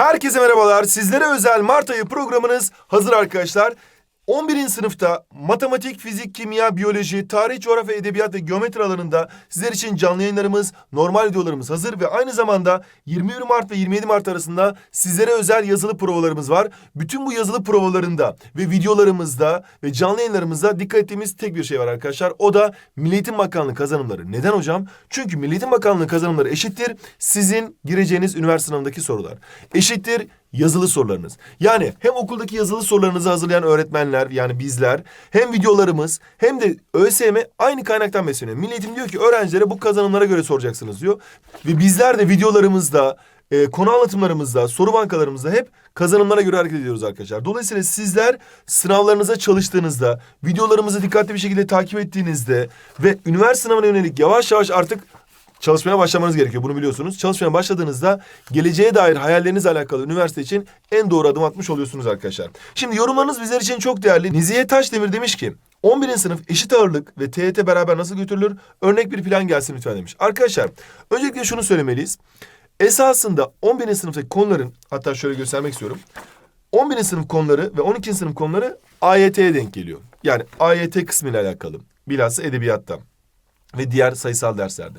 Herkese merhabalar. Sizlere özel Mart ayı programınız hazır arkadaşlar. 11. sınıfta matematik, fizik, kimya, biyoloji, tarih, coğrafya, edebiyat ve geometri alanında sizler için canlı yayınlarımız, normal videolarımız hazır ve aynı zamanda 21 Mart ve 27 Mart arasında sizlere özel yazılı provalarımız var. Bütün bu yazılı provalarında ve videolarımızda ve canlı yayınlarımızda dikkat ettiğimiz tek bir şey var arkadaşlar. O da Milli Eğitim Bakanlığı kazanımları. Neden hocam? Çünkü Milli Eğitim Bakanlığı kazanımları eşittir sizin gireceğiniz üniversite sınavındaki sorular. Eşittir yazılı sorularınız. Yani hem okuldaki yazılı sorularınızı hazırlayan öğretmenler yani bizler hem videolarımız hem de ÖSYM aynı kaynaktan besleniyor. Milli Eğitim diyor ki öğrencilere bu kazanımlara göre soracaksınız diyor. Ve bizler de videolarımızda e, konu anlatımlarımızda, soru bankalarımızda hep kazanımlara göre hareket ediyoruz arkadaşlar. Dolayısıyla sizler sınavlarınıza çalıştığınızda, videolarımızı dikkatli bir şekilde takip ettiğinizde ve üniversite sınavına yönelik yavaş yavaş artık çalışmaya başlamanız gerekiyor. Bunu biliyorsunuz. Çalışmaya başladığınızda geleceğe dair hayallerinizle alakalı üniversite için en doğru adım atmış oluyorsunuz arkadaşlar. Şimdi yorumlarınız bizler için çok değerli. Nizihe Taşdemir demiş ki 11. sınıf eşit ağırlık ve TYT beraber nasıl götürülür? Örnek bir plan gelsin lütfen demiş. Arkadaşlar öncelikle şunu söylemeliyiz. Esasında 11. sınıftaki konuların hatta şöyle göstermek istiyorum. 11. sınıf konuları ve 12. sınıf konuları AYT'ye denk geliyor. Yani AYT kısmı ile alakalı. Bilhassa edebiyatta ve diğer sayısal derslerde.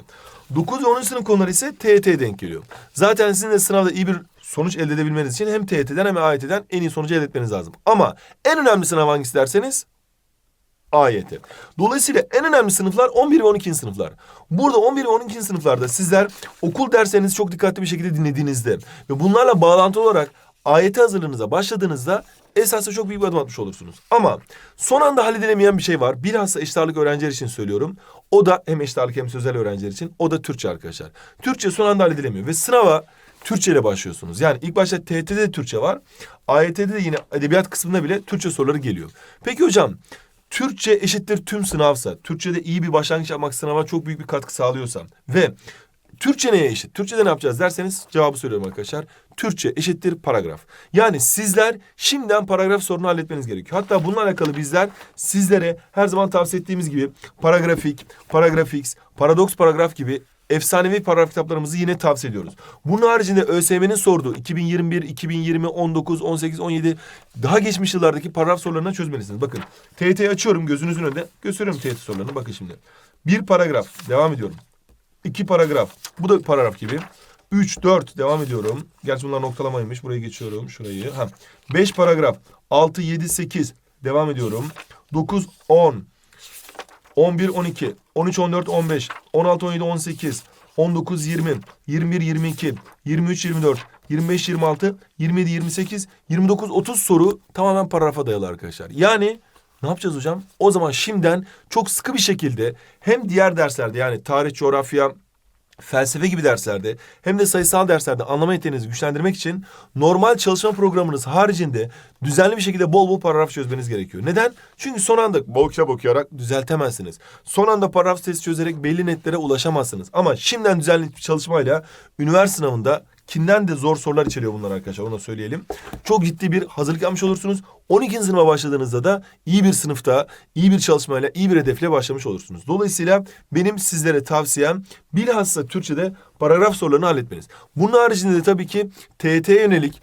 9 ve 10. sınıf konuları ise TYT'ye denk geliyor. Zaten sizin de sınavda iyi bir sonuç elde edebilmeniz için hem TYT'den hem AYT'den en iyi sonucu elde etmeniz lazım. Ama en önemli sınav hangisi derseniz AYT. Dolayısıyla en önemli sınıflar 11 ve 12. sınıflar. Burada 11 ve 12. sınıflarda sizler okul derslerinizi çok dikkatli bir şekilde dinlediğinizde ve bunlarla bağlantılı olarak AYT hazırlığınıza başladığınızda esasında çok büyük bir adım atmış olursunuz. Ama son anda halledilemeyen bir şey var. Bilhassa eşit ağırlık öğrenciler için söylüyorum. O da hem eşit ağırlık hem sözel öğrenciler için. O da Türkçe arkadaşlar. Türkçe son anda halledilemiyor ve sınava Türkçe ile başlıyorsunuz. Yani ilk başta TYT'de de Türkçe var. AYT'de de yine edebiyat kısmında bile Türkçe soruları geliyor. Peki hocam Türkçe eşittir tüm sınavsa, Türkçe'de iyi bir başlangıç yapmak sınava çok büyük bir katkı sağlıyorsa ve Türkçe neye eşit? Türkçe'de ne yapacağız derseniz cevabı söylüyorum arkadaşlar. Türkçe eşittir paragraf. Yani sizler şimdiden paragraf sorunu halletmeniz gerekiyor. Hatta bununla alakalı bizler sizlere her zaman tavsiye ettiğimiz gibi paragrafik, paragrafix, paradoks paragraf gibi efsanevi paragraf kitaplarımızı yine tavsiye ediyoruz. Bunun haricinde ÖSYM'nin sorduğu 2021, 2020, 19, 18, 17 daha geçmiş yıllardaki paragraf sorularını çözmelisiniz. Bakın TYT'yi açıyorum gözünüzün önünde. Gösteriyorum TYT sorularını. Bakın şimdi. Bir paragraf. Devam ediyorum. İki paragraf. Bu da bir paragraf gibi. Üç, dört. Devam ediyorum. Gerçi bunlar noktalamaymış. Burayı geçiyorum. Şurayı. Ha. Beş paragraf. Altı, yedi, sekiz. Devam ediyorum. Dokuz, on. 11, 12, 13, 14, 15, 16, 17, 18, 19, 20, 21, 22, 23, 24, 25, 26, 27, 28, 29, 30 soru tamamen paragrafa dayalı arkadaşlar. Yani ne yapacağız hocam? O zaman şimdiden çok sıkı bir şekilde hem diğer derslerde yani tarih, coğrafya, felsefe gibi derslerde hem de sayısal derslerde anlama yeteneğinizi güçlendirmek için normal çalışma programınız haricinde düzenli bir şekilde bol bol paragraf çözmeniz gerekiyor. Neden? Çünkü son anda bol kitap okuyarak düzeltemezsiniz. Son anda paragraf testi çözerek belli netlere ulaşamazsınız. Ama şimdiden düzenli bir çalışmayla üniversite sınavında Kinden de zor sorular içeriyor bunlar arkadaşlar onu da söyleyelim. Çok ciddi bir hazırlık yapmış olursunuz. 12. sınıfa başladığınızda da iyi bir sınıfta, iyi bir çalışmayla, iyi bir hedefle başlamış olursunuz. Dolayısıyla benim sizlere tavsiyem bilhassa Türkçe'de paragraf sorularını halletmeniz. Bunun haricinde de tabii ki TYT'ye yönelik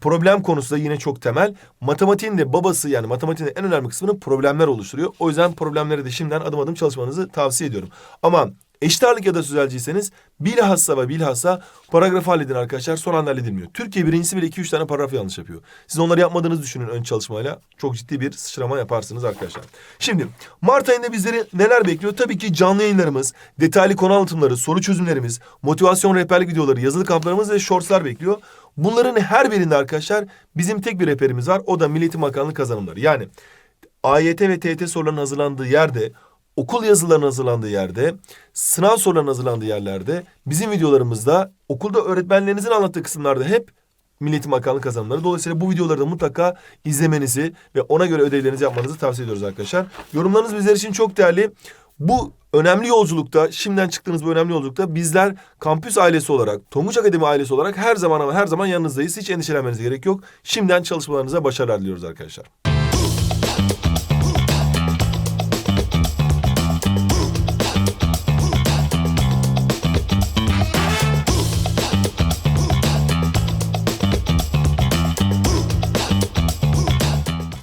problem konusu da yine çok temel. Matematiğin de babası yani matematiğin en önemli kısmını problemler oluşturuyor. O yüzden problemlere de şimdiden adım adım çalışmanızı tavsiye ediyorum. Ama Eşit ağırlık ya da sözelciyseniz bilhassa ve bilhassa paragraf halledin arkadaşlar. Son anda halledilmiyor. Türkiye birincisi bile iki üç tane paragraf yanlış yapıyor. Siz onları yapmadığınızı düşünün ön çalışmayla. Çok ciddi bir sıçrama yaparsınız arkadaşlar. Şimdi Mart ayında bizleri neler bekliyor? Tabii ki canlı yayınlarımız, detaylı konu anlatımları, soru çözümlerimiz, motivasyon rehberlik videoları, yazılı kamplarımız ve shortslar bekliyor. Bunların her birinde arkadaşlar bizim tek bir rehberimiz var. O da Milli Eğitim Bakanlığı kazanımları. Yani AYT ve TYT sorularının hazırlandığı yerde okul yazılarının hazırlandığı yerde, sınav sorularının hazırlandığı yerlerde, bizim videolarımızda okulda öğretmenlerinizin anlattığı kısımlarda hep Milli Eğitim Bakanlığı kazanımları. Dolayısıyla bu videoları da mutlaka izlemenizi ve ona göre ödevlerinizi yapmanızı tavsiye ediyoruz arkadaşlar. Yorumlarınız bizler için çok değerli. Bu önemli yolculukta, şimdiden çıktığınız bu önemli yolculukta bizler kampüs ailesi olarak, Tonguç Akademi ailesi olarak her zaman ama her zaman yanınızdayız. Hiç endişelenmenize gerek yok. Şimdiden çalışmalarınıza başarılar diliyoruz arkadaşlar.